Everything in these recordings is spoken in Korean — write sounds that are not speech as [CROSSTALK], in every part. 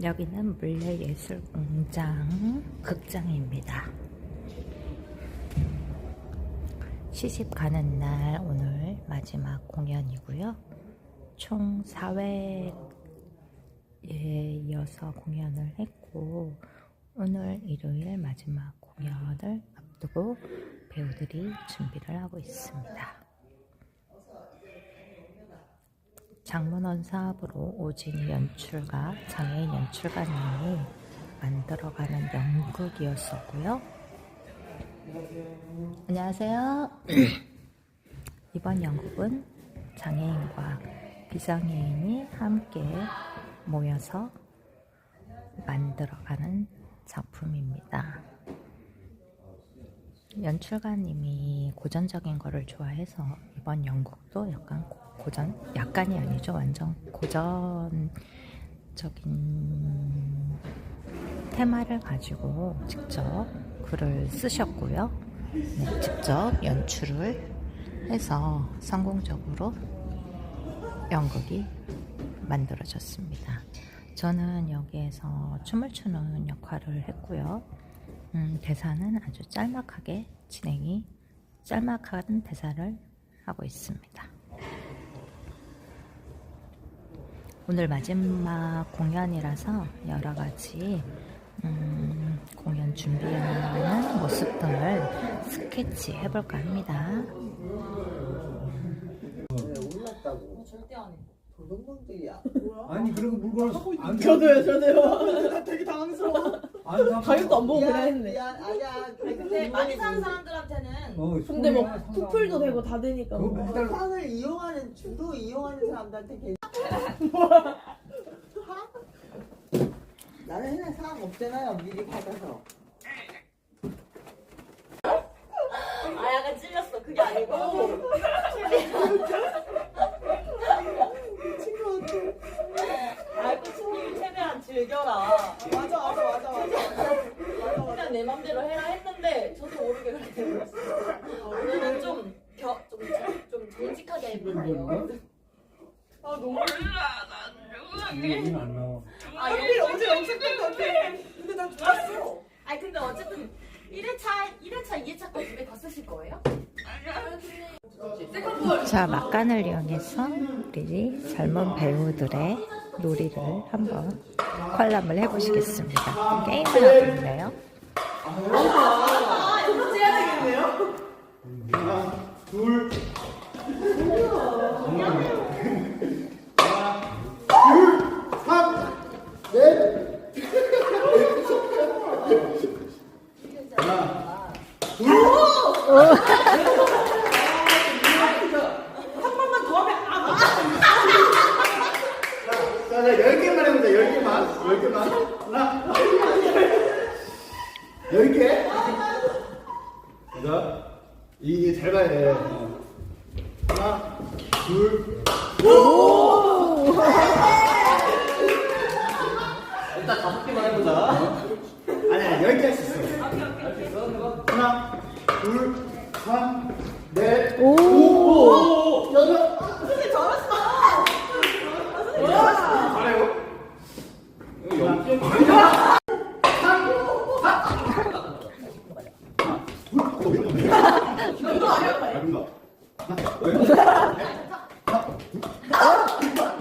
여기는 물레예술공장 극장입니다. 시집 가는 날 오늘 마지막 공연이고요. 총 4회에 이어서 공연을 했고 오늘 일요일 마지막 공연을 앞두고 배우들이 준비를 하고 있습니다. 장문원 사업으로 오진이 연출가, 장애인 연출가님이 만들어가는 연극이었었고요. 안녕하세요. 이번 연극은 장애인과 비장애인이 함께 모여서 만들어가는 작품입니다. 연출가님이 고전적인 거를 좋아해서 이번 연극도 약간 고- 고전, 약간이 아니죠. 완전 고전적인 테마를 가지고 직접 글을 쓰셨고요. 네, 직접 연출을 해서 성공적으로 연극이 만들어졌습니다. 저는 여기에서 춤을 추는 역할을 했고요. 음, 대사는 아주 짤막하게 진행이 짤막한 대사를 하고 있습니다. 오늘 마지막 공연이라서 여러 가지 음, 공연 준비하는 모습들을 스케치 해볼까 합니다. 도둑놈들이야. 아니 그리고 물건을 안 저도요, 저도요. 나 되게 당황스러워. 안 사- 가격도 안 보고 그냥 했네. 미안, 아니야. 근데 많이 사는 사람들한테는 어, 근데 뭐 쿠플도 되고 다 되니까. 그거 뭐. 맨날 상을 이용하는 주로 이용하는 사람들한테 괜찮아. 나는 그냥 상황 없잖아요. 미리 받아서. 아 약간 찔렸어 그게 아니고 [LAUGHS] 친구한테. 알고 친님이 최대한 즐겨라 맞아, 맞아, 맞아, 맞아. 그냥 내 맘대로 해라 했는데 저도 모르게 그렇게 돼버렸어요 오늘은 좀, 겨, 좀, 좀 정직하게 해볼게요 아, 너무. 얘기는 안 나와. 아얘 어제 것 같아. 근데 난 좋았어. 아니 근데 어쨌든 1회차, 1회차, 2회차까지 집에 다 쓰실 거예요? 자, 막간을 이용해서 우리 젊은 배우들의 놀이를 한번 관람을 해보시겠습니다. 게임을 하고 있네요. [LAUGHS] 둘. 자, 자, 열 개만 해보자. 열 개만. 열 개만. 하나. 열 개. 자, 이게 잘 봐야 돼. 어. 하나, 둘. 일단 다섯 개만 해보자. 아니, 아니, 열 개 할 수 있어. 할수 있어? 하나, 둘, 삼, 넷, 오! 여덟. 선생님 잘했어. 잘해요. 이거 영점 아니야?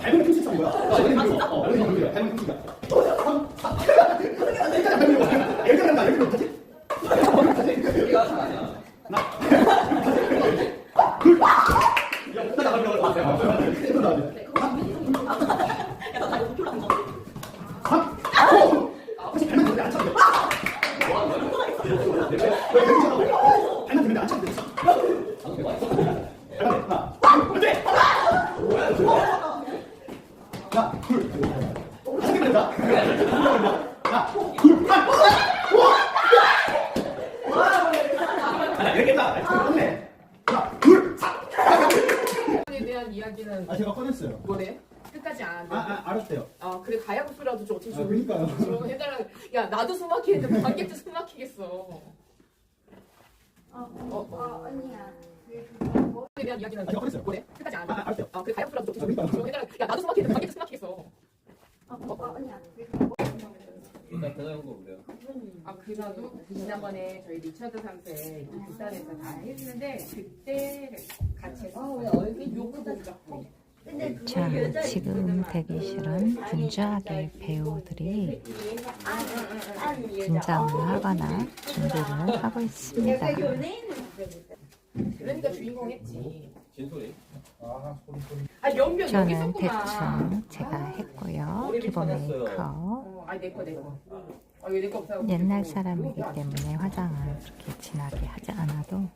닮은 풍치가 뭐야? 아, 여기 뭐야? 어, 여기 뭐야? 닮은 풍치가. 여기 간다. 여기 못하지? 하나. 둘. 야, 못 나가는 거 같아. 또 나가지. 삼. 오! 혹시 닮은 분들 안 찾는데? 왜 여기 있어? 닮은 분들 안 찾는데? 하나, 안 돼! 하나, 둘, 다섯 개 된다. 하나, 둘, 한, 하나, 열 개다. 끝내. 하나, 둘, 셋. 에 대한 이야기는 아, 제가 꺼냈어요. 뭐래? 끝까지 안 하는데. 아, 아, 알았대요. 아 그래 가야국수라도 좀 어떻게 아, 좀 그러니까요. 좀 해달라. 야 나도 숨 막히는데 관객도 숨 막히겠어. 어, 어. 언니야. 에 대한 이야기는 아, 제가 꺼냈어요. 뭐래? 끝까지 안 아. 알았어요. 아 그래 아, 좀 그러니까요. 좀 해달라. 야 나도 숨 막히는데 관객도 숨 막히겠어. 어, 어, 언니야. 대장도 그래요. 아 그나도 지난번에 저희 리처드 이렇게 부산에서 다 했는데 그때 같이 해서 요거 보자. 자, 지금 대기실은 분주하게 배우들이 분장을 하거나 준비를 하고 있습니다. 그러니까 주인공 했지. 진솔이. 아 저는. 대충 제가 했고요. 기본 메이크업. 어. 아 없어. 옛날 사람이기 때문에 화장을 그렇게 진하게 하지 않아도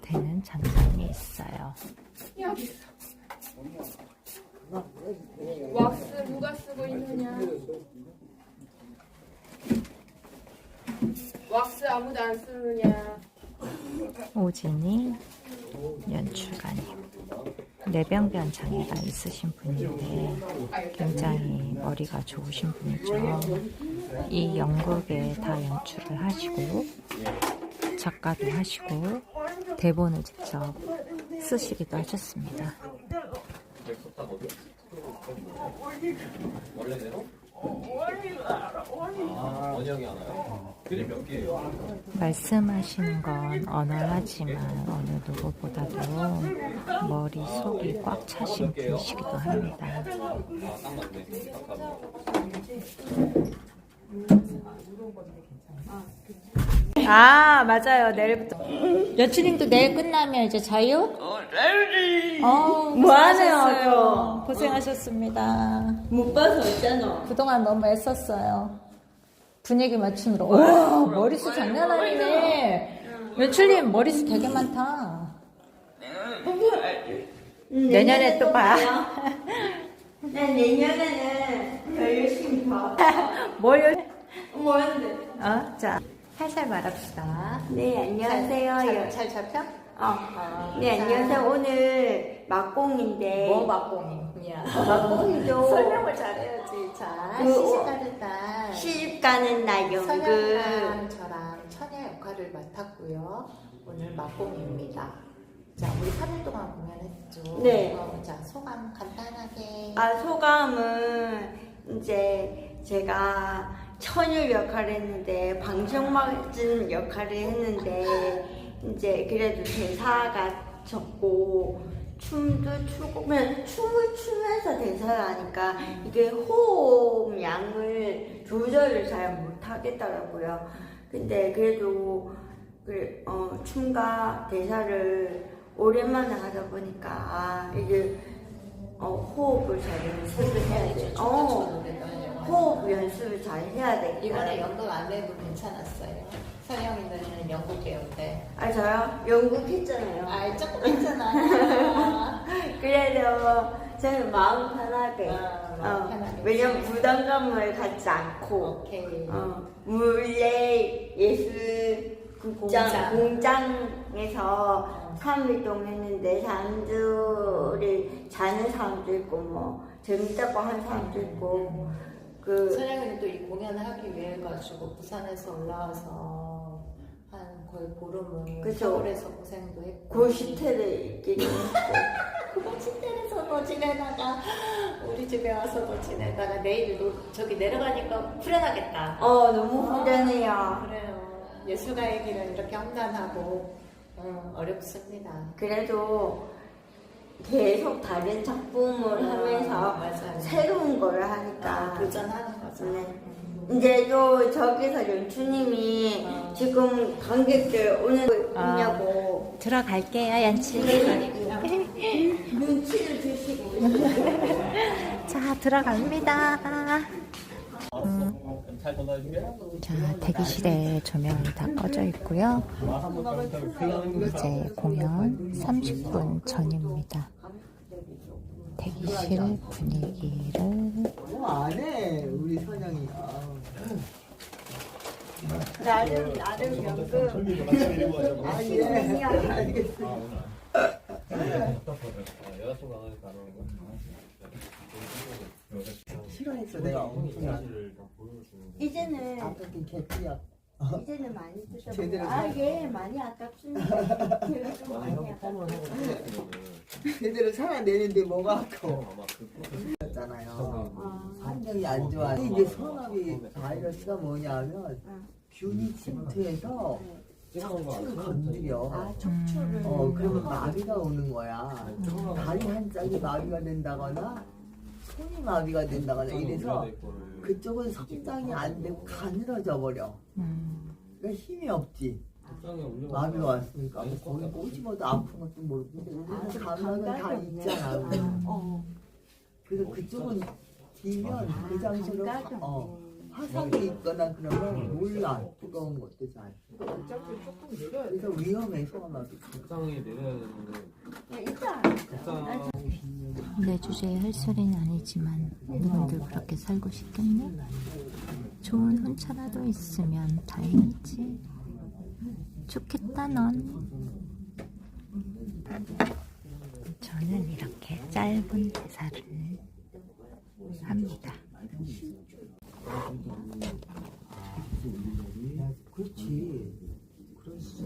되는 장점이 있어요. 왁스 누가 쓰고 있느냐? 왁스 아무도 안 쓰느냐? 오진이 연출가님. 뇌병변 장애가 있으신 분인데 굉장히 머리가 좋으신 분이죠. 이 연극에 다 연출을 하시고 작가도 하시고 대본을 직접 쓰시기도 하셨습니다. 맥스탑 어디? 원래대로? 아, 원형이 하나요? 그림 몇 개예요? 말씀하시는 건 언어하지만 어느 누구보다도 머릿속이 꽉 차신 분이시기도 합니다. 아, 딱 맞네. 아 맞아요. 내일부터. 여친님도 내일 끝나면 이제 자유? 어 자유지 뭐 하네요 고생하셨습니다. 못 봐서 있잖아. 그동안 너무 애썼어요. 분위기 맞추느라 와 머리숱 장난 아니네. 여친님 머리숱 되게 많다. 내년에 또 봐. 난 내년에는 더 열심히 봐. [LAUGHS] 뭘 뭐였는데? 어? 자 살살 말합시다 네, 안녕하세요. 잘, 잘 잡혀? 어. 네, 안녕하세요. 오늘 막공인데. 뭐 막공이야 막공이죠. [LAUGHS] 설명을 잘해야지 자 그, 시집가는 날 시집 가는 날 연극. 저랑 처녀 역할을 맡았고요. 오늘 막공입니다. 자, 우리 3일 동안 공연했죠. 네. 어, 자, 소감 간단하게. 아, 소감은 이제 제가 처녀 역할을 했는데, 방청맞은 역할을 했는데, 이제 그래도 대사가 적고, 춤도 추고, 그냥 춤을 추면서 대사를 하니까 이게 호흡 양을 조절을 잘 못하겠더라고요. 근데 그래도 그, 어, 춤과 대사를 오랜만에 하다 보니까, 아, 이게 어, 호흡을 잘 연습을 해야 돼. 어, 호흡 연습을 잘 해야 돼. 이번에 연극 안 해도 괜찮았어요. 선영이는 연극 배우인데. 아, 저요? 연극 했잖아요. 아, 조금 했잖아. [LAUGHS] 그래도 저는 마음 편하게. 아, 마음 어, 편하게. 왜냐면 부담감을 갖지 않고, 오케이. 어, 물레 예술 극장, 공장. 공장에서 3일 동안 했는데, 사람들이 자는 사람도 있고, 뭐, 재밌다고 하는 사람도 있고, 그, 선영이는 또 이 공연을 하기 위해 가지고 부산에서 올라와서 한 거의 보름을 그쵸. 서울에서 고생도 했고. 고시텔에 있기도 했고, [LAUGHS] 그 호텔에서도 지내다가 우리 집에 와서도 지내다가 내일 노, 저기 내려가니까 후련하겠다. 어, 너무 후련해요. 그래요. 예술가의 길은 이렇게 험난하고 음, 어렵습니다. 그래도 계속 다른 작품을 하면서 아, 맞아요. 새로운 걸 하니까. 아, 도전하는 거죠. 네. 이제 또 저기서 연출님이 어. 지금 관객들 오늘 아. 있냐고 들어갈게요, 연치. [LAUGHS] 눈치를 주시고 [LAUGHS] 자, 들어갑니다. 자, 대기실에 조명이 다 꺼져 있고요. 이제 공연 30분 전입니다. 대기실 분위기를 안해 우리 선영이. 나름 나름 연극 아 예. 알겠어. 여자친구 하나 가는 거. 싫어했어 내가 엄청. 이제는 아깝긴 개띠야. 이제는 많이 드셔보고 아예 많이 아깝습니다 [LAUGHS] 제가 좀 많이 아깝습니다 제대로 살아내는데 뭐가 아까워. 그 잖아요. 아, 성령이 안 좋아. 이게 성함이 바이러스가 뭐냐면 균이 침투해서 척추를 건드려. 아 척추를. 어, 그러면 마비가 오는 거야. 다리 한 짝이 마비가 된다거나 손이 마비가 된다거나 이래서 그쪽은 성장이 안 되고 가늘어져 버려. 그러니까 힘이 없지. 마비가 왔으니까 뭐 거기 꼬집어도 아픈 것도 모르고 우리는 감각은 다 있잖아. 우리는. 어. [LAUGHS] 그래서 그쪽은 기면 그 장소로 화- 어, 화상이 있거나 그러면 몰라 뜨거운 것도 잘. 어차피 조금 내려야 돼. 그래서 위험해 소아마비. 적당히 내려야 되는데 일단 적당 내 주제에 할 소리는 아니지만 누군들 그렇게 살고 싶겠니? 좋은 혼자라도 있으면 다행이지. 좋겠다 넌. 저는 이렇게 짧은 대사를 합니다. 그렇지. 그럴 수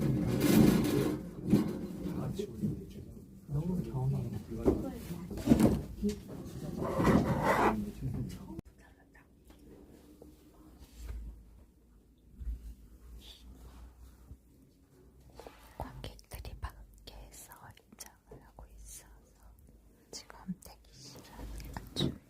너무 경해. 관객들이 밖에서 입장을 하고 있어서 지금 대기실을 아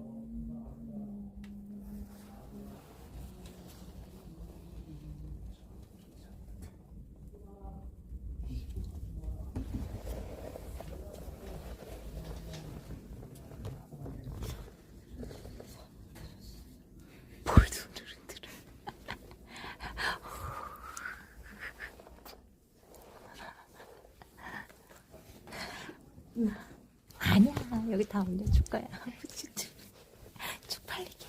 여기 다 올려줄 거야 [LAUGHS] 진짜 쪽팔리게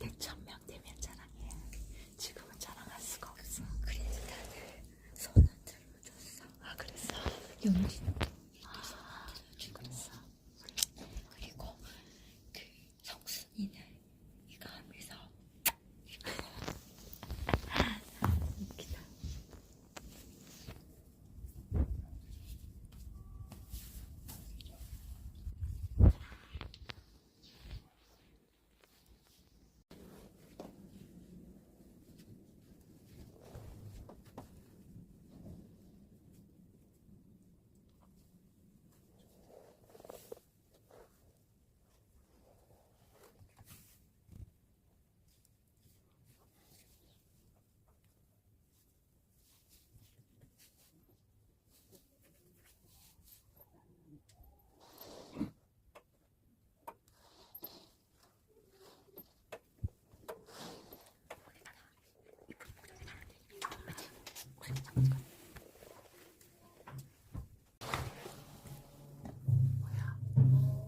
백천명 되면 자랑해 지금은 자랑할 수가 없어 그래서 다들 손을 들어줬어 아 그랬어 연기는 아 그랬어 그리고 그 성순이는 이거 하면서 웃기다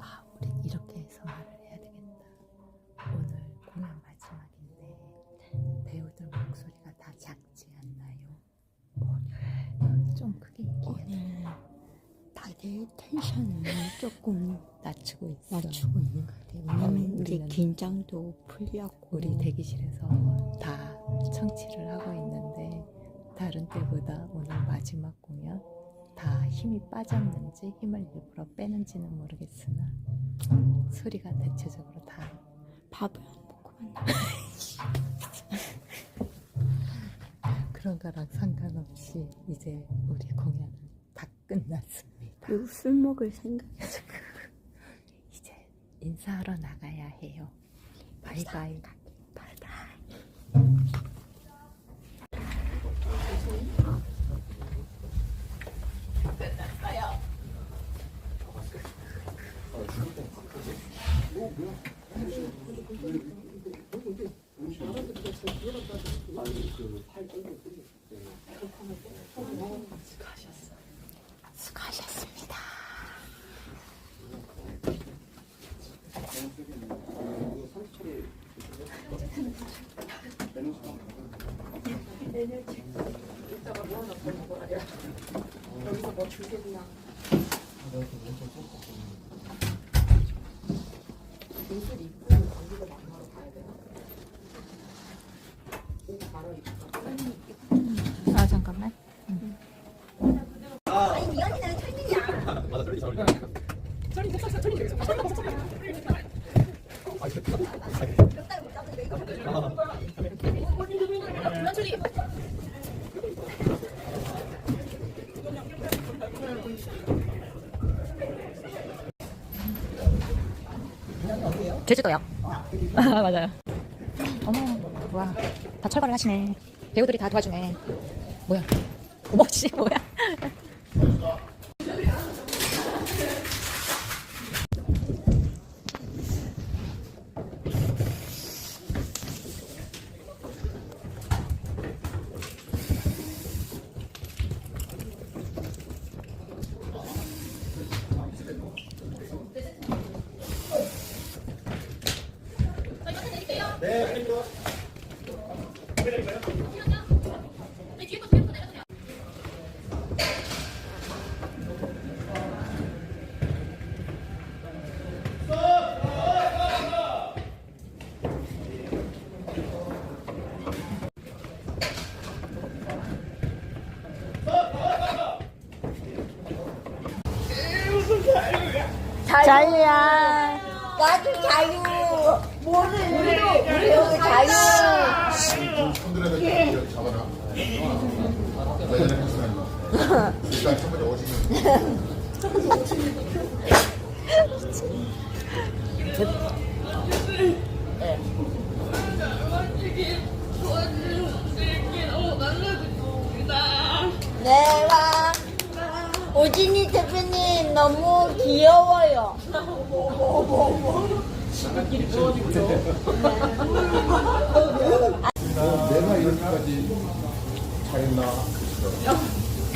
아, 우리 이렇게 해서 말을 해야 되겠다. 오늘 공연 마지막인데 배우들 목소리가 다 작지 않나요? 좀 크게 얘기해. 다들 텐션을 조금 낮추고 있어. 낮추고 있는 것 같아요. 왜냐면 이제 긴장도 풀렸고 우리 대기실에서 다 청취를 하고 있는데 다른 때보다 오늘 마지막 공연 다 힘이 빠졌는지 힘을 일부러 빼는지는 모르겠으나 소리가 대체적으로 다 밥을 안 먹고만 [LAUGHS] 그런 거랑 상관없이 이제 우리 공연은 다 끝났습니다. 그리고 술 먹을 생각. [LAUGHS] 이제 인사하러 나가야 해요. 바이바이. 수고하셨습니다. 아 잠깐만. 제주도요. 아 맞아요. 어머 와 다 철거를 하시네. 배우들이 다 도와주네. 뭐야? 어머 씨 뭐야? 자유야. 나도 자유. 뭐를 우리도 우리도 자유. 잡아라. 일단 첫 번째. 네, 와. 오진이 대표님 너무 귀여워요. 내가 이렇게까지 잘했나?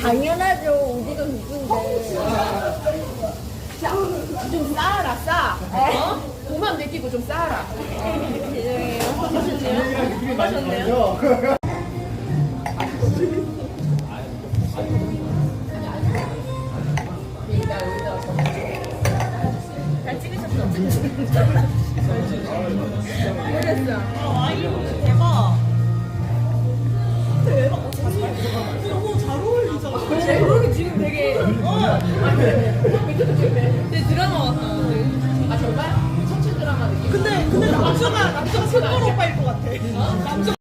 당연하죠. 우리가 누군데. 좀 쌓아라 쌓아 어? 고만 느끼고 좀 쌓아라 그러게 지금 되게 어 근데 드라마 왔어 아 정말? 청춘 드라마 느낌 근데 근데 남자가 남자가 손가락 오빠일 것 같아. 처음